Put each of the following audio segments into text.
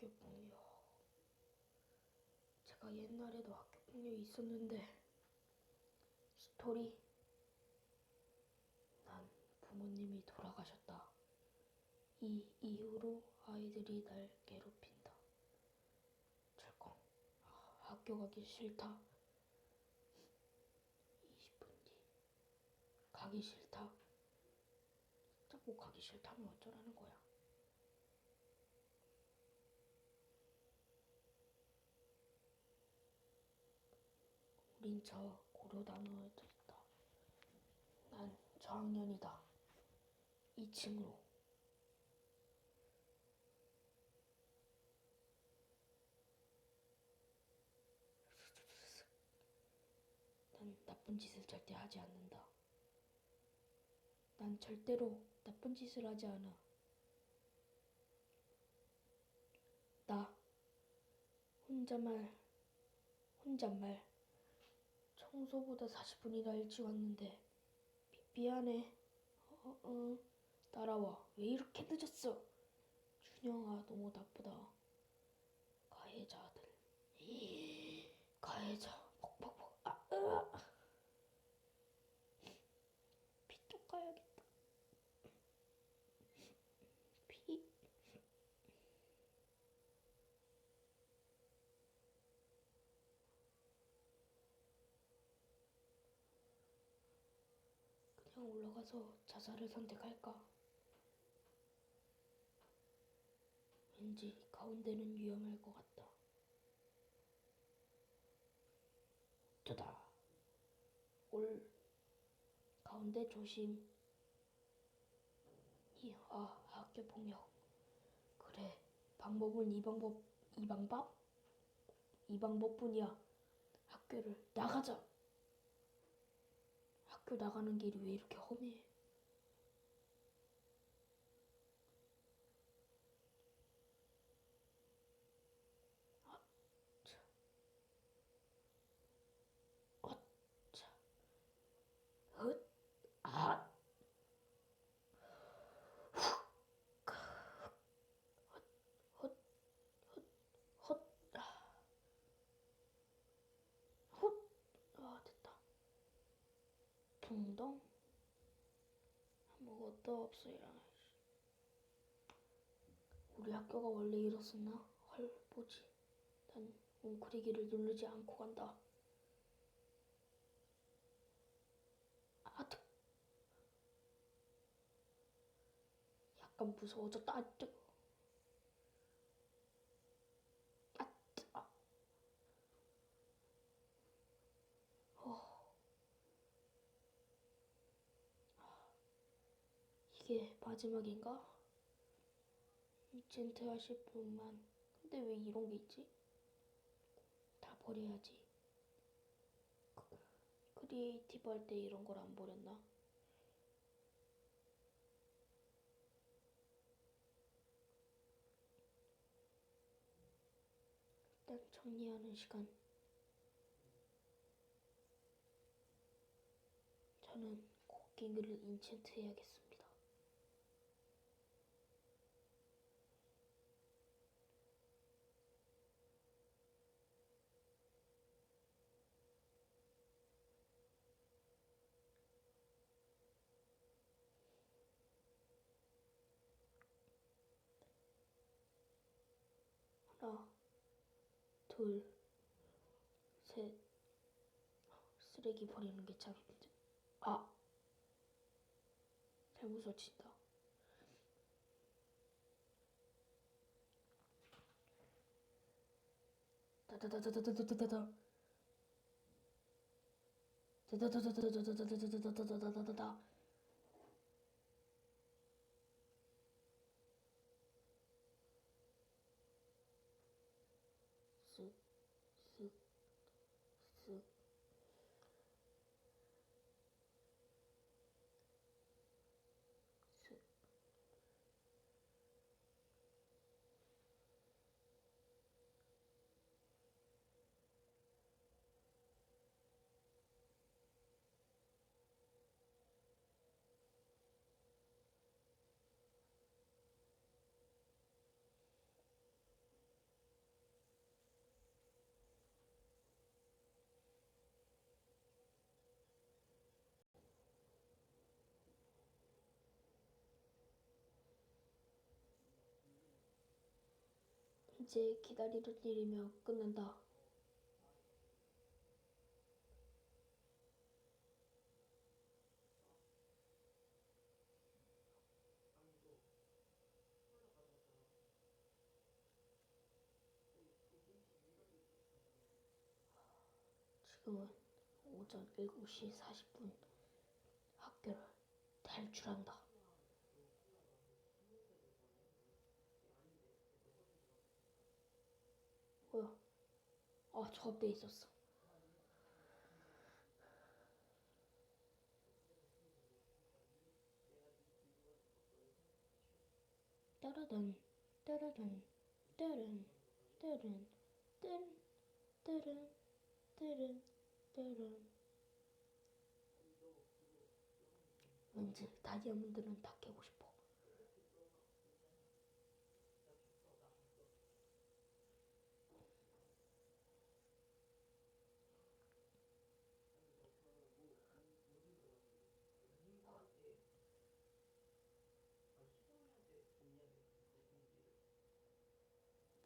학교 폭력. 제가 옛날에도 학교 폭력이 있었는데 스토리. 난 부모님이 돌아가셨다. 이 이후로 아이들이 날 괴롭힌다. 철컹. 아, 학교 가기 싫다. 20분 뒤. 가기 싫다. 뭐 가기 싫다면 어쩌라는 거야. 우린 저 고려단어에 있다. 난 저학년이다. 2층으로. 난 나쁜 짓을 절대 하지 않는다. 난 절대로 나쁜 짓을 하지 않아. 나 혼자말 혼잣말 청소보다 40분이나 일찍 왔는데 미, 미안해. 어, 어, 따라와. 왜 이렇게 늦었어? 준영아 너무 나쁘다. 가해자들. 가해자. 퍽퍽퍽. 아, 으아. 피쪽 가야겠다. 피. 그냥 올라가서 자살을 선택할까? 왠지 가운데는 위험할 것 같다. 저다. 올 가운데 조심. 이, 아, 학교 폭력. 그래, 방법은 이 방법, 이 방법? 이 방법뿐이야. 학교를 나가자. 학교 나가는 길이 왜 이렇게 험해? 아, 차. 아, 차. 헛, 아. 헛, 헛, 헛, 헛, 아. 헛, 아, 됐다. 붕덩? 아무것도 없어요. 우리 학교가 원래 이렇었나? 헐, 뭐지? 난 웅크리기를 누르지 않고 간다. 아, 뜨. 약간 무서워졌다. 아, 뜨. 아, 뜨. 아. 어. 이게 마지막인가? 젠트 하실 분만. 근데 왜 이런 게 있지? 다 버려야지. 그, 크리에이티브 할 때 이런 걸 안 버렸나? 일단 정리하는 시간. 저는 곡괭이를 인챈트 해야겠습니다. 하나, 둘, 셋. 쓰레기 버리는 게 참 힘들. 아, 잘못 설친다. 다다다다다다다다다. 다다다다다다다다다다다다 수 이제 기다리던 일이면 끝난다. 지금은 오전 7시 40분 학교를 탈출한다. 뭐야? 아, 저 앞에 있었어. 따라단, 따라단, 따른, 따른, 따른, 따른, 따른, 따른. 왠지 다이아몬드는 다 깨고 싶어.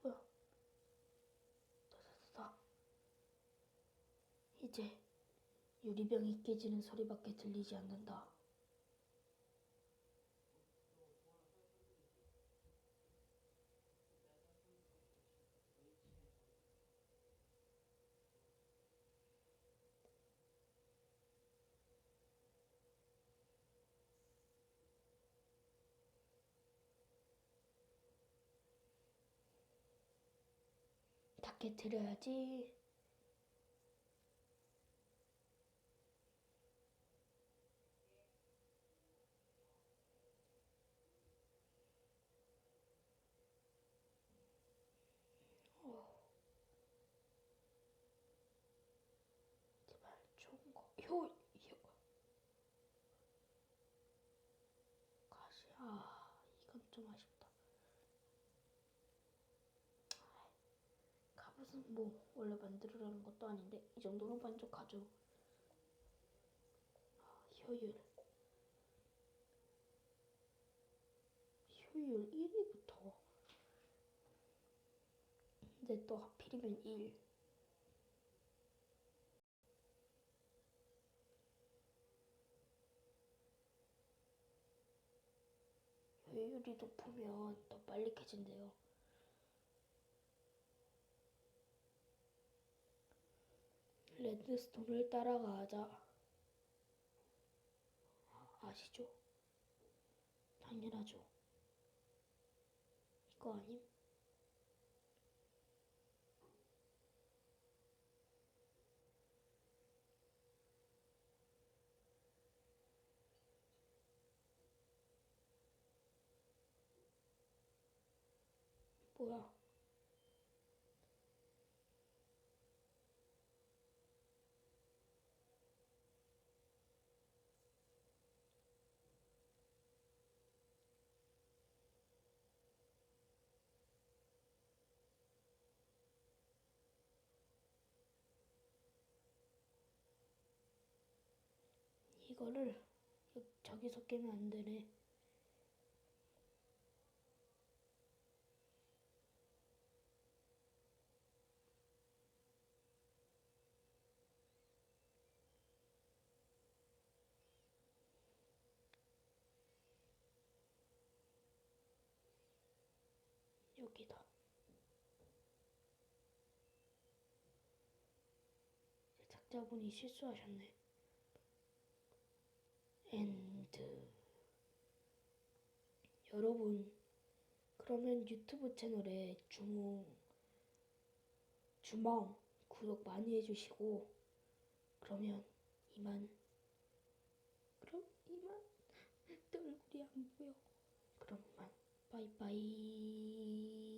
뭐야? 다다다다. 이제 유리병이 깨지는 소리밖에 들리지 않는다. 다 깨뜨려야지. 제발 좋은 거. 효, 효. 가시, 아, 이건 좀 아쉽다. 뭐 원래 만들으라는 것도 아닌데 이 정도로 만족하죠. 아, 효율. 효율 1위부터. 근데 또 하필이면 1. 효율이 높으면 더 빨리 캐진대요. 레드스톤을 따라가자. 아시죠? 당연하죠. 이거 아님? 뭐야? 이거를 여- 저기서 깨면 안 되네. 여기다. 제작자분이 실수하셨네. 엔드. 여러분, 그러면 유튜브 채널에 주몽, 주멍 구독 많이 해주시고, 그러면 이만, 그럼 이만, 또 얼굴이 안 보여. 그럼 이만, 바이바이.